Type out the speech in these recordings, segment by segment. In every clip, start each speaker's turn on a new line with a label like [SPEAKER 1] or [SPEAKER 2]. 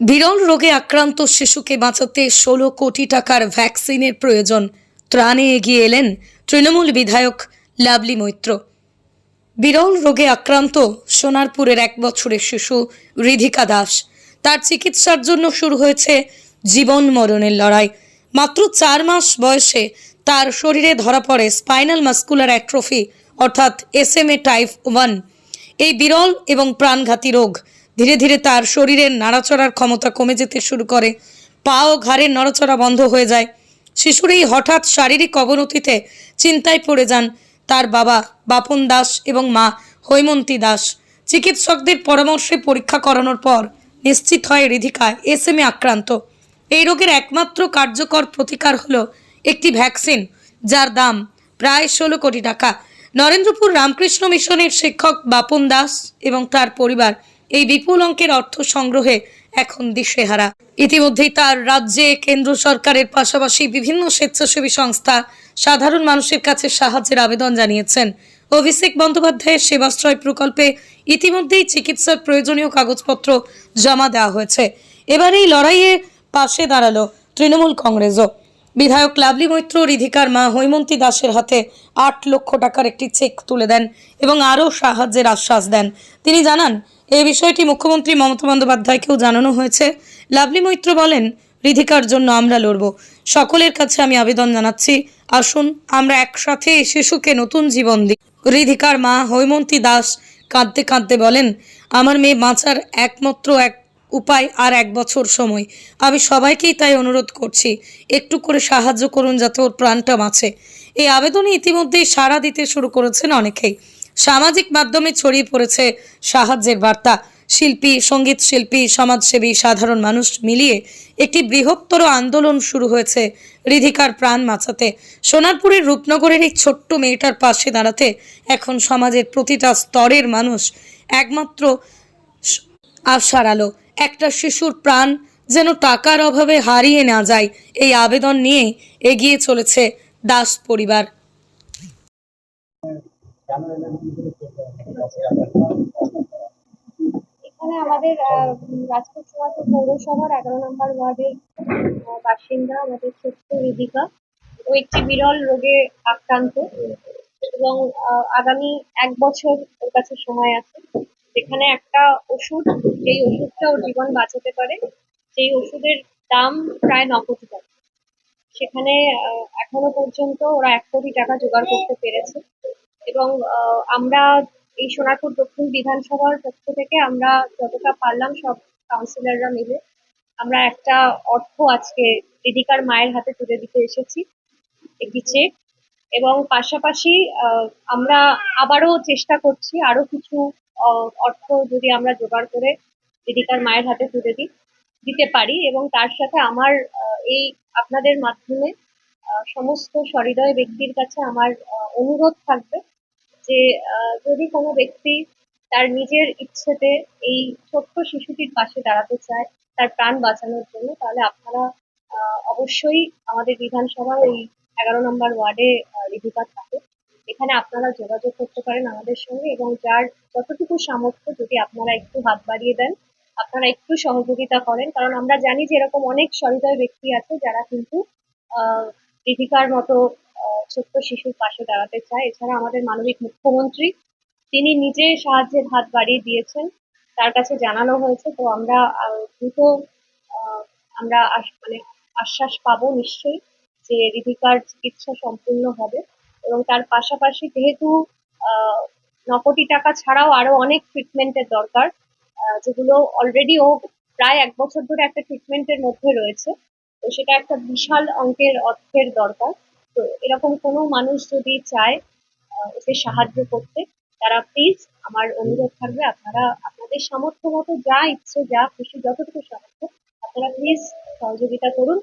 [SPEAKER 1] বিরল রোগে আক্রান্ত শিশুকে বাঁচাতে ষোলো কোটি টাকার ভ্যাকসিনের প্রয়োজন। ত্রাণে এগিয়ে এলেন তৃণমূল বিধায়ক লাভলি মৈত্র। বিরল রোগে আক্রান্ত সোনারপুরের এক বছরের শিশু রিধিকা দাস। তার চিকিৎসার জন্য শুরু হয়েছে জীবন মরণের লড়াই। মাত্র চার মাস বয়সে তার শরীরে ধরা পড়ে স্পাইনাল মাস্কুলার অ্যাট্রফি, অর্থাৎ S M A type one. এই বিরল এবং প্রাণঘাতী রোগ ধীরে ধীরে তার শরীরের নাড়াচড়ার ক্ষমতা কমে যেতে শুরু করে। পা ও ঘাড়ের নড়াচড়া বন্ধ হয়ে যায়। শিশুর এই হঠাৎ শারীরিক অবনতিতে চিন্তায় পড়ে যান তার বাবা বাপন দাস এবং মা হৈমন্তী দাস। চিকিৎসকদের পরামর্শে পরীক্ষা করানোর পর নিশ্চিত হয় রিধিকা এসএমএ আক্রান্ত। এই রোগের একমাত্র কার্যকর প্রতিকার হলো একটি ভ্যাকসিন, যার দাম প্রায় ষোলো কোটি টাকা। নরেন্দ্রপুর রামকৃষ্ণ মিশনের শিক্ষক বাপন দাস এবং তার পরিবার এই বিপুল অঙ্কের অর্থ সংগ্রহে এখন দিশেহারা। ইতিমধ্যেই তার রাজ্যে কেন্দ্র সরকারের পাশাপাশি বিভিন্ন স্বেচ্ছাসেবী সংস্থা সাধারণ মানুষের কাছে সাহায্যের আবেদন জানিয়েছেন। অভিষেক বন্দ্যোপাধ্যায়ের সেবাশ্রয় প্রকল্পে ইতিমধ্যেই চিকিৎসার প্রয়োজনীয় কাগজপত্র জমা দেওয়া হয়েছে। এবার এই লড়াইয়ে পাশে দাঁড়াল তৃণমূল কংগ্রেসও। বিধায়ক লাভলি মৈত্র, রিধিকার মা হৈমন্তী দাসের হাতে আট লক্ষ টাকার একটি চেক তুলে দেন এবং আরও সাহায্যের আশ্বাস দেন। তিনি জানান এই বিষয়টি মুখ্যমন্ত্রী মমতা বন্দ্যোপাধ্যায়কেও জানানো হয়েছে। লাভলি মৈত্র বলেন, রিধিকার জন্য আমরা লড়ব। সকলের কাছে আমি আবেদন জানাচ্ছি। আসুন, আমরা একসাথে এই শিশুকে নতুন জীবন দিই। রিধিকার মা হৈমন্তী দাস কাঁদতে কাঁদতে বলেন, আমার মেয়ে বাঁচার একমাত্র এক উপায় আর এক বছর সময়। আমি সবাইকেই তাই অনুরোধ করছি, একটু করে সাহায্য করুন যাতে ওর প্রাণটা বাঁচে। এই আবেদনে ইতিমধ্যেই সাড়া দিতে শুরু করেছেন অনেকেই। সামাজিক মাধ্যমে ছড়িয়ে পড়েছে সাহায্যের বার্তা। শিল্পী, সংগীত শিল্পী, সমাজসেবী, সাধারণ মানুষ মিলিয়ে একটি বৃহত্তর আন্দোলন শুরু হয়েছে রিধিকার প্রাণ বাঁচাতে। সোনারপুরের রূপনগরের এই ছোট্ট মেয়েটার পাশে দাঁড়াতে এখন সমাজের প্রতিটা স্তরের মানুষ একমাত্র আশার আলো। একটা শিশুর প্রাণ যেন টাকার অভাবে হারিয়ে না যায়। এই আবেদন নিয়ে এগিয়ে চলেছে দাস পরিবার।
[SPEAKER 2] এখানে আমাদের রাজপুর সোনারপুর পৌরসভার এগারো নম্বর ওয়ার্ডের বাসিন্দা আমাদের ছোট্ট রিদিকা। ও একটি বিরল রোগে আক্রান্ত এবং আগামী এক বছর ওর কাছে সময় আছে। যেখানে একটা ওষুধ, যেই ওষুধটা ওর জীবন বাঁচাতে পারে, সেই ওষুধের দাম প্রায় ন কোটি টাকা সেখানে এখনও পর্যন্ত ওরা এক কোটি টাকা জোগাড় করতে পেরেছে। এবং আমরা এই সোনারপুর দক্ষিণ বিধানসভার পক্ষ থেকে আমরা যতটা পারলাম সব কাউন্সিলররা মিলে, আমরা একটা অর্থ আজকে দিদিকার মায়ের হাতে তুলে দিতে এসেছি, একটি চেক এবং পাশাপাশি আমরা আবারও চেষ্টা করছি আরও কিছু অর্থ যদি আমরা জোগাড় করে দিদিকার মায়ের হাতে তুলে দিই, দিতে পারি এবং তার সাথে আমার এই আপনাদের মাধ্যমে সমস্ত সহৃদয় ব্যক্তির কাছে আমার অনুরোধ থাকবে যে যদি কোনো ব্যক্তি তার নিজের ইচ্ছেতে এই ছোট্ট শিশুটির পাশে দাঁড়াতে চায় তার প্রাণ বাঁচানোর জন্য, তাহলে আপনারা অবশ্যই আমাদের বিধানসভার এই এগারো নম্বর ওয়ার্ডে রিভিকা থাকে। এখানে আপনারা যোগাযোগ করতে পারেন আমাদের সঙ্গে এবং যার যতটুকু সামর্থ্য যদি আপনারা একটু হাত বাড়িয়ে দেন, আপনারা একটু সহযোগিতা করেন। কারণ আমরা জানি যে এরকম অনেক সহৃদয় ব্যক্তি আছে যারা কিন্তু রিধিকার মতো ছোট্ট শিশুর পাশে দাঁড়াতে চায়। এছাড়া আমাদের মানবিক মুখ্যমন্ত্রী, তিনি নিজে সাহায্যের হাত বাড়িয়ে দিয়েছেন। তার কাছে জানানো হয়েছে। তো আমরা দ্রুত আমরা মানে আশ্বাস পাবো নিশ্চয়ই যে রিধিকার চিকিৎসা সম্পূর্ণ হবে। এবং তার পাশাপাশি যেহেতু ন কোটি টাকা ছাড়াও আরও অনেক ট্রিটমেন্টের দরকার যেগুলো অলরেডি ও প্রায় এক বছর ধরে একটা ট্রিটমেন্টের মধ্যে রয়েছে, তো সেটা একটা বিশাল অঙ্কের অর্থের দরকার। তো এরকম কোনো মানুষ যদি চায় ওকে সাহায্য করতে, তারা প্লিজ আমার অনুরোধ থাকবে, আপনারা আপনাদের সামর্থ্য মতো যা ইচ্ছে, যা খুশি, যতটুকু সামর্থ্য, আপনারা প্লিজ সহযোগিতা করুন,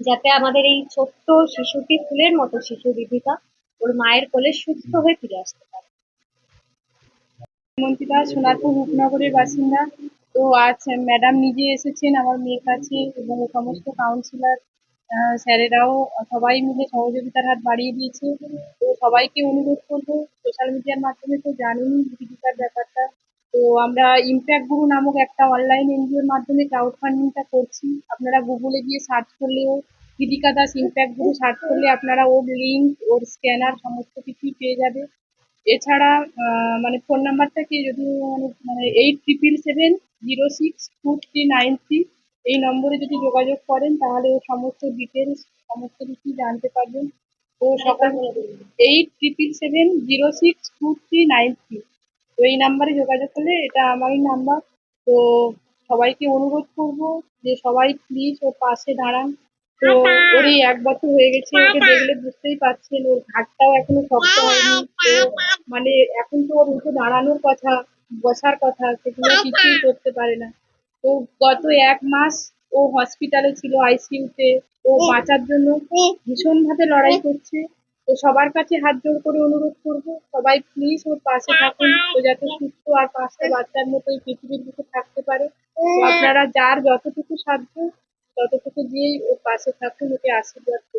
[SPEAKER 2] যাতে আমাদের এই ছোট্ট শিশুটি ফুলের মতো শিশু বিধিকা ওর মায়ের কোলে সুস্থ হয়ে ফিরে আসতে পারে।
[SPEAKER 3] মন্ত্রীদা, সোনারপুর রূপনগরের বাসিন্দা, তো আজ ম্যাডাম নিজে এসেছেন, আমার মেয়ের কাছে এবং সমস্ত কাউন্সিলর স্যারেরাও সবাই মিলে সহযোগিতার হাত বাড়িয়ে দিয়েছে। তো সবাইকে অনুরোধ করব সোশ্যাল মিডিয়ার মাধ্যমে তো জানেনই জীবিকার ব্যাপারটা। তো আমরা ইমপ্যাক্ট গুরু নামক একটা অনলাইন এনজিওর মাধ্যমে ক্রাউড ফান্ডিংটা করছি। আপনারা গুগলে গিয়ে সার্চ করলেও Bidika Das impact guru search করলে আপনারা ওর লিঙ্ক ওর স্ক্যানার সমস্ত কিছুই পেয়ে যাবে। এছাড়া মানে ফোন নাম্বারটাকে যদি মানে মানে eight triple seven zero six two three nine three এই নম্বরে যদি যোগাযোগ করেন, তাহলে ও সমস্ত ডিটেলস সমস্ত কিছু জানতে পারবেন। ও সকাল eight triple seven zero six two three nine three তো এই নাম্বারে যোগাযোগ করলে এটা আমারই নাম্বার তো সবাইকে অনুরোধ করব যে সবাই প্লিজ ওর পাশে দাঁড়ান। তো ওর এই এক বছর হয়ে গেছে ওকে দেখলে বুঝতেই পারছেন ওর ঘাটটাও এখনও শক্ত হয়নি। তো মানে এখন তো ওর উঠে দাঁড়ানোর কথা বসার কথা সেগুলো কিছুই করতে পারে না। তো গত এক মাস ও হসপিটালে ছিল আইসিইউতে ও বাঁচার জন্য ভীষণ ভাবে লড়াই করছে। তো সবার কাছে হাত জোড় করে অনুরোধ করব সবাই প্লিজ ওর পাশে থাকুন ও যাতে সুস্থ আর পাঁচটা বাচ্চার মতো এই পৃথিবীর বুকে থাকতে পারে। তো আপনারা যার যতটুকু সাধ্য ততটুকু দিয়েই ওর পাশে থাকুন ওকে আশীর্বাদ করুন